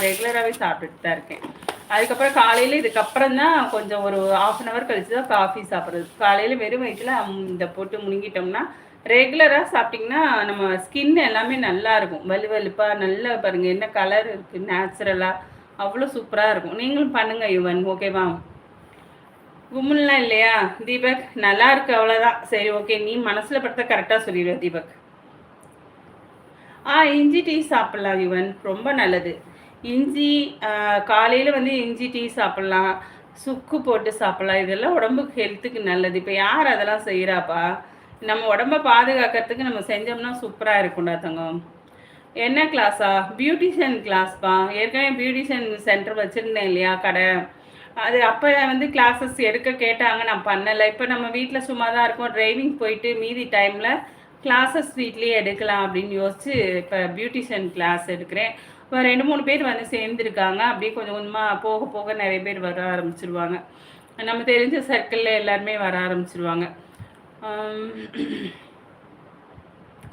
நான் ரெகுலராகவே சாப்பிட்டுட்டு தான் இருக்கேன். அதுக்கப்புறம் காலையில் இதுக்கப்புறம் தான் கொஞ்சம் ஒரு ஆஃப் அன் ஹவர் கழிச்சு தான் காஃபி சாப்பிட்றது. காலையில் வெறும் வயிற்றில் இந்த போட்டு முழுங்கிட்டோம்னா ரெகுலராக சாப்பிட்டிங்கன்னா நம்ம ஸ்கின் எல்லாமே நல்லா இருக்கும். வலு வலுப்பாக நல்லா பாருங்கள் என்ன கலர் இருக்குது நேச்சுரலாக அவ்வளோ சூப்பராக இருக்கும். நீங்களும் பண்ணுங்கள் யுவன் ஓகேவா கும்முலாம் இல்லையா? தீபக் நல்லா இருக்கு அவ்வளோதான் சரி ஓகே நீ மனசில் படுத்த கரெக்டாக சொல்லிடுவ தீபக். ஆ இஞ்சி டீ சாப்பிட்லாம் யுவன் ரொம்ப நல்லது. இஞ்சி காலையில் வந்து இஞ்சி டீ சாப்பிட்லாம் சுக்கு போட்டு சாப்பிட்லாம். இதெல்லாம் உடம்புக்கு ஹெல்த்துக்கு நல்லது. இப்போ யார் அதெல்லாம் செய்கிறாப்பா நம்ம உடம்ப பாதுகாக்கிறதுக்கு நம்ம செஞ்சோம்னா சூப்பராக இருக்கும்டா தங்கம். என்ன கிளாஸா பியூட்டிஷியன் கிளாஸ்ப்பா ஏற்கனவே பியூட்டிஷியன் சென்டர் வச்சுருந்தேன் இல்லையா கடை. அது அப்போ வந்து கிளாஸஸ் எடுக்க கேட்டாங்க நான் பண்ணலை. இப்போ நம்ம வீட்டில் சும்மா தான் இருக்கோம். டிரைவிங் போயிட்டு மீதி டைமில் கிளாஸஸ் வீட்லேயே எடுக்கலாம் அப்படின்னு யோசிச்சு இப்போ பியூட்டிஷியன் கிளாஸ் எடுக்கிறேன். இப்போ ரெண்டு மூணு பேர் வந்து சேர்ந்துருக்காங்க. அப்படியே கொஞ்சம் கொஞ்சமாக போக போக நிறைய பேர் வர ஆரம்பிச்சிருவாங்க. நம்ம தெரிஞ்ச சர்க்கிளில் எல்லாருமே வர ஆரம்பிச்சிருவாங்க.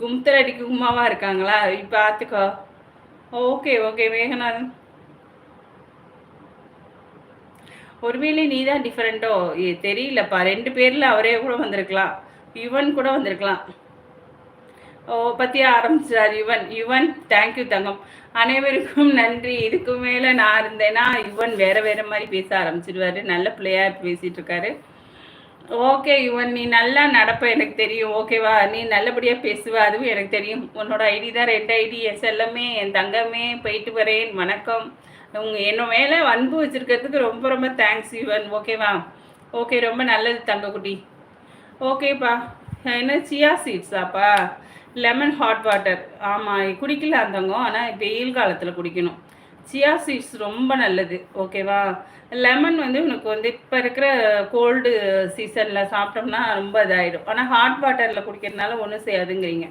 கும்தரடி கும்மாவாக இருக்காங்களா? இப்போ பார்த்துக்கோ ஓகே ஓகே மேகநாதன். ஒருவேளை நீ தான் டிஃப்ரெண்ட்டோ தெரியலப்பா. ரெண்டு பேரில் அவரே கூட வந்திருக்கலாம். யுவன் கூட வந்திருக்கலாம். ஓ பற்றி ஆரம்பிச்சார் யுவன் யுவன் தேங்க்யூ தங்கம். அனைவருக்கும் நன்றி. இதுக்கு மேலே நான் இருந்தேன்னா யுவன் வேற வேற மாதிரி பேச ஆரம்பிச்சிடுவாரு நல்ல பிள்ளையா பேசிட்டு இருக்காரு ஓகே யுவன் நீ நல்லா நடப்ப எனக்கு தெரியும். ஓகேவா நீ நல்லபடியாக பேசுவ அதுவும் எனக்கு தெரியும். உன்னோட ஐடி தான் ரெண்டு ஐடி என் என் தங்கமே போயிட்டு வரேன். வணக்கம். உங்கள் என்ன மேலே அன்பு வச்சிருக்கிறதுக்கு ரொம்ப ரொம்ப தேங்க்ஸ் யுவன். ஓகேவா ஓகே ரொம்ப நல்லது தங்கக்குட்டி. ஓகேப்பா என்ன சியா சீட்ஸாப்பா லெமன் ஹாட் வாட்டர் ஆமாம் குடிக்கல அந்தவங்க ஆனால் வெயில் காலத்தில் குடிக்கணும். சியா சீட்ஸ் ரொம்ப நல்லது ஓகேவா லெமன் வந்து உனக்கு வந்து இப்போ இருக்கிற கோல்டு சீசனில் சாப்பிட்டோம்னா ரொம்ப இதாகிடும் ஆனால் ஹாட் வாட்டரில் குடிக்கிறதுனால ஒன்றும் செய்யாதுங்கிறீங்க.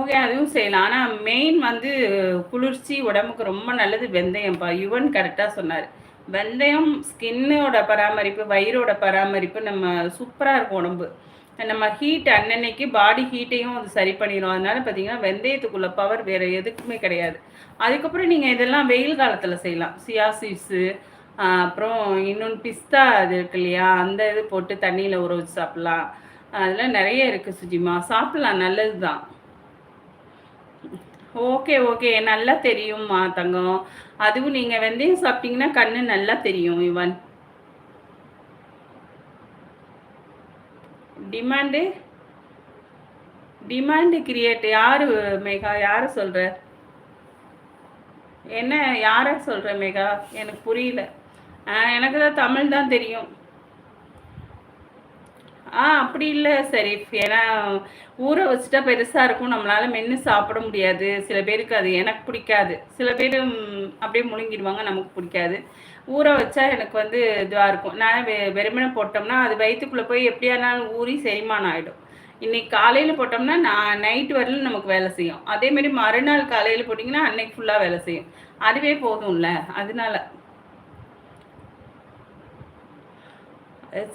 ஓகே அதுவும் செய்யலாம். ஆனால் மெயின் வந்து குளிர்ச்சி உடம்புக்கு ரொம்ப நல்லது வெந்தயம்ப்பா யுவன் கரெக்டாக சொன்னார். வெந்தயம் ஸ்கின்னோட பராமரிப்பு வயிறோட பராமரிப்பு நம்ம சூப்பராக இருக்கும் உடம்பு. நம்ம ஹீட் அன்னன்னைக்கு பாடி ஹீட்டையும் அது சரி பண்ணிடும் அதனால பார்த்தீங்கன்னா வெந்தயத்துக்குள்ள பவர் வேறு எதுக்குமே கிடையாது. அதுக்கப்புறம் நீங்கள் இதெல்லாம் வெயில் காலத்தில் செய்யலாம். சியாசிஸு அப்புறம் இன்னொன்று பிஸ்தா அது இருக்கு இல்லையா? அந்த இது போட்டு தண்ணியில் ஊற வச்சு சாப்பிட்லாம். அதெல்லாம் நிறைய இருக்குது சுஜிமா. சாப்பிட்லாம் நல்லது தான் ஓகே ஓகே. நல்லா தெரியும்மா தங்கம். அதுவும் நீங்கள் வெந்தயம் சாப்பிட்டீங்கன்னா கண்ணு நல்லா தெரியும் இவன். டிமாண்டு டிமாண்டு கிரியேட் யாரு மேகா? யாரு சொல்ற? என்ன யார சொல்ற மேகா? எனக்கு புரியல. எனக்கு தான் தமிழ் தான் தெரியும். ஆ அப்படி இல்லை சரி ஏன்னா ஊற வச்சுட்டா பெருசாக இருக்கும். நம்மளால் மென்று சாப்பிட முடியாது. சில பேருக்கு அது எனக்கு பிடிக்காது. சில பேர் அப்படியே முழுங்கிடுவாங்க. நமக்கு பிடிக்காது. ஊற வச்சா எனக்கு வந்து இதுவாக இருக்கும். நான் வெ வெறுமனை போட்டோம்னா அது வயிற்றுக்குள்ளே போய் எப்படியானாலும் ஊறி செரிமானம் ஆகிடும் இன்றைக்கி காலையில் போட்டோம்னா நான் நைட்டு வரலும் நமக்கு வேலை செய்யும். அதேமாரி மறுநாள் காலையில் போட்டிங்கன்னா அன்னைக்கு ஃபுல்லாக வேலை செய்யும். அதுவே போதும்ல. அதனால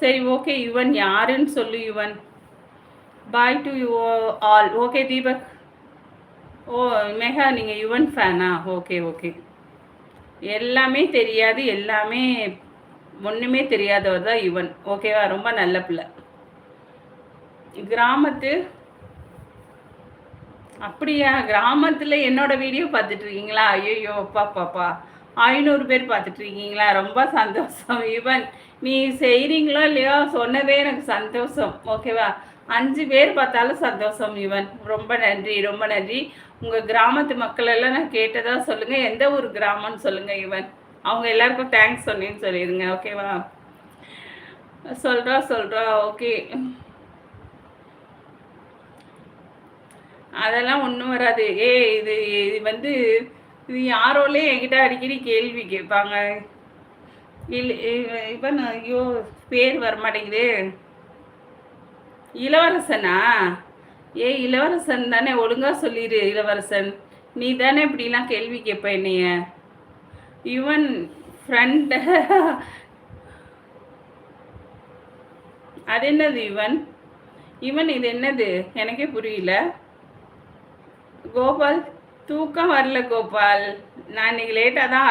சரி ஓகே யுவன். யாருன்னு சொல்லு Yuvan. Bye to you all okay Deepak. ஓ மெகா நீங்கள் யுவன் ஃபேனா ஓகே ஓகே எல்லாமே தெரியாது எல்லாமே ஒன்றுமே தெரியாதவர் தான் யுவன் ஓகேவா ரொம்ப நல்ல பிள்ளை. கிராமத்து அப்படியா? கிராமத்தில் என்னோட வீடியோ பார்த்துட்டு இருக்கீங்களா ஐயோ அப்பா பாப்பா ஐநூறு பேர் பார்த்துட்டு இருக்கீங்களா ரொம்ப சந்தோஷம். இவன் நீ செய்கிறீங்களோ இல்லையோ? சொன்னதே எனக்கு சந்தோஷம். ஓகேவா அஞ்சு பேர் பார்த்தாலும் சந்தோஷம் இவன். ரொம்ப நன்றி ரொம்ப நன்றி. உங்கள் கிராமத்து மக்கள் எல்லாம் நான் கேட்டதா சொல்லுங்கள் எந்த ஒரு கிராமம்னு சொல்லுங்கள் இவன். அவங்க எல்லாருக்கும் தேங்க்ஸ் சொன்னேன்னு சொல்லிடுங்க ஓகேவா சொல்கிறா சொல்கிறா ஓகே அதெல்லாம் ஒன்றும் வராது. ஏ இது இது வந்து இது யாரோலே என்கிட்ட அடிக்கடி கேள்வி கேட்பாங்க. இல்லை இவன் ஐயோ பேர் வரமாட்டேங்குது. இளவரசனா? ஏ இளவரசன் தானே ஒழுங்கா சொல்லிடு இளவரசன். நீ தானே இப்படிலாம் கேள்வி கேட்ப என்னைய? இவன் ஃப்ரெண்ட் அது என்னது இவன்? இவன் இது என்னது? எனக்கே புரியல. கோபால் தூக்கம் வரல கோபால். நான் இன்னைக்கு லேட்டாக தான்